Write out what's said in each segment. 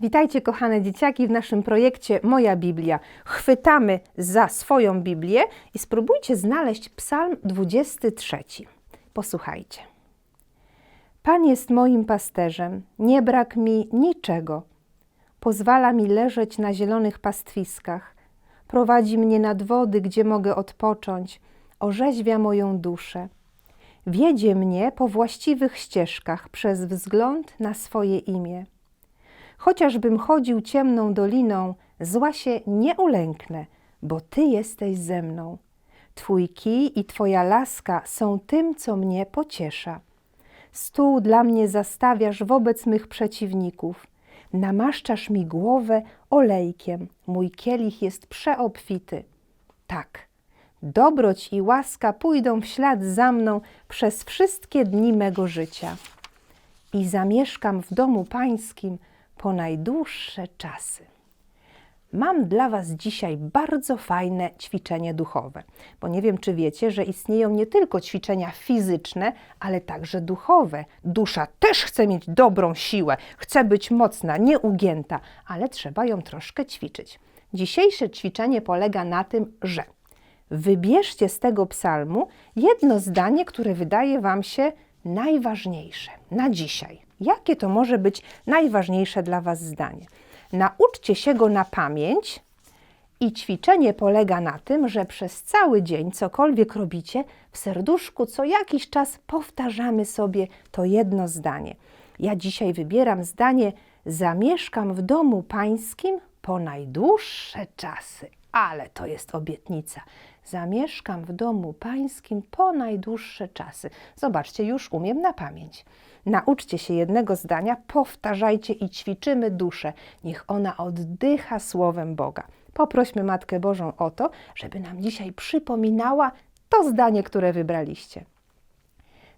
Witajcie, kochane dzieciaki, w naszym projekcie Moja Biblia. Chwytamy za swoją Biblię i spróbujcie znaleźć Psalm 23. Posłuchajcie. Pan jest moim pasterzem, nie brak mi niczego. Pozwala mi leżeć na zielonych pastwiskach, prowadzi mnie nad wody, gdzie mogę odpocząć, orzeźwia moją duszę. Wiedzie mnie po właściwych ścieżkach przez wzgląd na swoje imię. Chociażbym chodził ciemną doliną, zła się nie ulęknę, bo Ty jesteś ze mną. Twój kij i Twoja laska są tym, co mnie pociesza. Stół dla mnie zastawiasz wobec mych przeciwników. Namaszczasz mi głowę olejkiem, mój kielich jest przeobfity. Tak, dobroć i łaska pójdą w ślad za mną przez wszystkie dni mego życia. I zamieszkam w domu pańskim po najdłuższe czasy. Mam dla Was dzisiaj bardzo fajne ćwiczenie duchowe, bo nie wiem, czy wiecie, że istnieją nie tylko ćwiczenia fizyczne, ale także duchowe. Dusza też chce mieć dobrą siłę, chce być mocna, nieugięta, ale trzeba ją troszkę ćwiczyć. Dzisiejsze ćwiczenie polega na tym, że wybierzcie z tego psalmu jedno zdanie, które wydaje Wam się najważniejsze na dzisiaj. Jakie to może być najważniejsze dla Was zdanie? Nauczcie się go na pamięć i ćwiczenie polega na tym, że przez cały dzień, cokolwiek robicie, w serduszku co jakiś czas powtarzamy sobie to jedno zdanie. Ja dzisiaj wybieram zdanie: Zamieszkam w domu pańskim po najdłuższe czasy. Ale to jest obietnica. Zamieszkam w domu pańskim po najdłuższe czasy. Zobaczcie, już umiem na pamięć. Nauczcie się jednego zdania, powtarzajcie i ćwiczymy duszę. Niech ona oddycha słowem Boga. Poprośmy Matkę Bożą o to, żeby nam dzisiaj przypominała to zdanie, które wybraliście.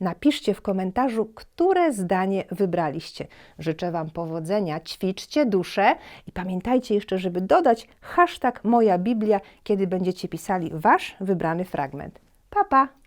Napiszcie w komentarzu, które zdanie wybraliście. Życzę Wam powodzenia, ćwiczcie duszę i pamiętajcie jeszcze, żeby dodać hashtag Moja Biblia, kiedy będziecie pisali Wasz wybrany fragment. Pa, pa!